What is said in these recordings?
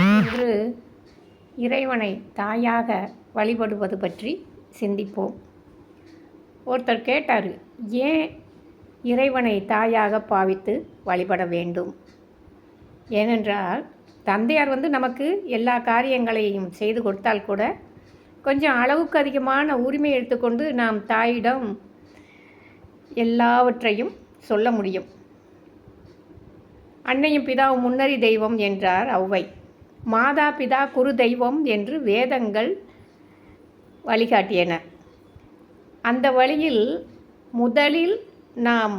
இன்று இறைவனை தாயாக வழிபடுவது பற்றி சிந்திப்போம். ஒருத்தர் கேட்டார் ஏன் இறைவனை தாயாக பாவித்து வழிபட வேண்டும்? ஏனென்றால் தந்தையார் வந்து நமக்கு எல்லா காரியங்களையும் செய்து கொடுத்தால் கூட கொஞ்சம் அளவுக்கு அதிகமான உரிமை எடுத்துக்கொண்டு நாம் தாயிடம் எல்லாவற்றையும் சொல்ல முடியும். அன்னையும் பிதாவும் முன்னறி தெய்வம் என்றார் ஔவை மாதா பிதா குரு தெய்வம் என்று வேதங்கள் வழிகாட்டியன. அந்த வழியில் முதலில் நாம்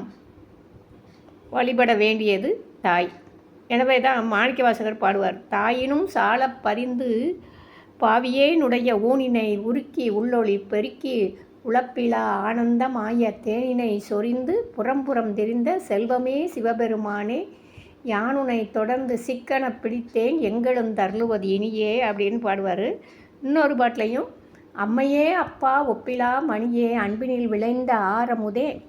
வழிபட வேண்டியது தாய். எனவே தான் மாணிக்கவாசகர் பாடுவார் தாயினும் சால பறிந்து பாவியேனுடைய ஊனினை உருக்கி உள்ளொளி பெருக்கி உழப்பிலா ஆனந்தமாய தேனினை சொரிந்து புறம்புறம் தெரிந்த செல்வமே சிவபெருமானே யானுனை தொடர்ந்து சிக்கன பிடித்தேன் எங்களும் தருளுவது இனியே அப்படின்னு பாடுவார். இன்னொரு பாட்டிலையும் அம்மையே அப்பா ஒப்பிலா மணியே அன்பினில் விளைந்த ஆரமுதே.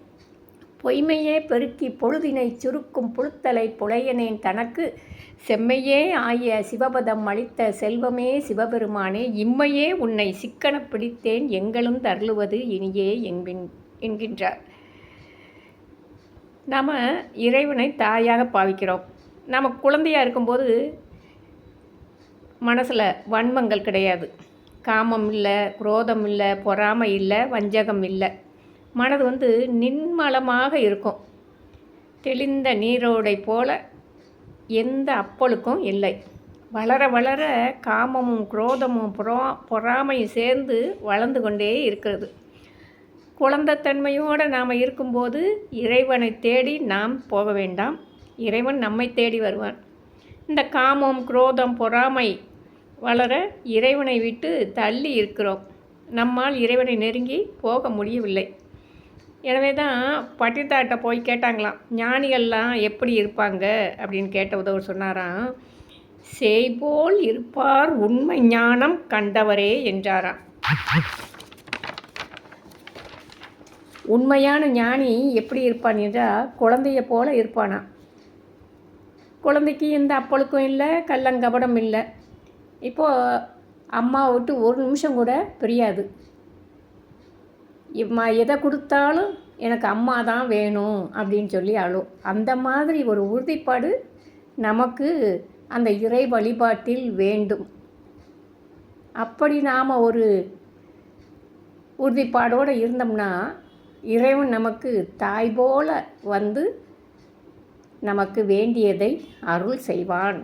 பொய்மையே பெருக்கி பொழுதினை சுருக்கும் புழுத்தலை புலையனேன் தனக்கு. செம்மையே ஆய சிவபதம் அளித்த செல்வமே சிவபெருமானே. இம்மையே உன்னை சிக்கன பிடித்தேன் எங்களும் தருளுவது இனியே என்பின் என்கின்றார். நாம் இறைவனை தாயாக பாவிக்கிறோம். நம்ம குழந்தையாக இருக்கும்போது மனசில் வன்மங்கள் கிடையாது. காமம் இல்லை குரோதம் இல்லை பொறாமை இல்லை வஞ்சகம் இல்லை. மனது வந்து நின்மலமாக இருக்கும். தெளிந்த நீரோடை போல எந்த அப்பலுக்கும் இல்லை. வளர வளர காமமும் குரோதமும் பொறா பொறாமையும் சேர்ந்து வளர்ந்து கொண்டே இருக்கிறது. குழந்தைத்தன்மையோடு நாம் இருக்கும்போது இறைவனை தேடி நாம் போக வேண்டாம். இறைவன் நம்மை தேடி வருவான். இந்த காமம் குரோதம் பொறாமை வளர இறைவனை விட்டு தள்ளி இருக்கிறோம். நம்மால் இறைவனை நெருங்கி போக முடியவில்லை. எனவே தான் பட்டித்தாட்ட போய் கேட்டாங்களாம் ஞானிகள்லாம் எப்படி இருப்பாங்க? அப்படின்னு கேட்ட உதவர் சொன்னாராம் செய்போல் இருப்பார் உண்மை ஞானம் கண்டவரே என்றாராம். உண்மையான ஞானி எப்படி இருப்பான் என்றால் குழந்தைய போல இருப்பானா? குழந்தைக்கு எந்த அப்பளுக்கும் இல்லை கள்ளங்கபடம் இல்லை. இப்போது அம்மா விட்டு ஒரு நிமிஷம் கூட பிரியாது. இம்மா எதை கொடுத்தாலும் எனக்கு அம்மா தான் வேணும் அப்படின்னு சொல்லி அழும். அந்த மாதிரி ஒரு உறுதிப்பாடு நமக்கு அந்த இறை வழிபாட்டில் வேண்டும். அப்படி நாம் ஒரு உறுதிப்பாடோடு இருந்தோம்னா இறைவன் நமக்கு தாய் போல வந்து நமக்கு வேண்டியதை அருள் செய்வான்.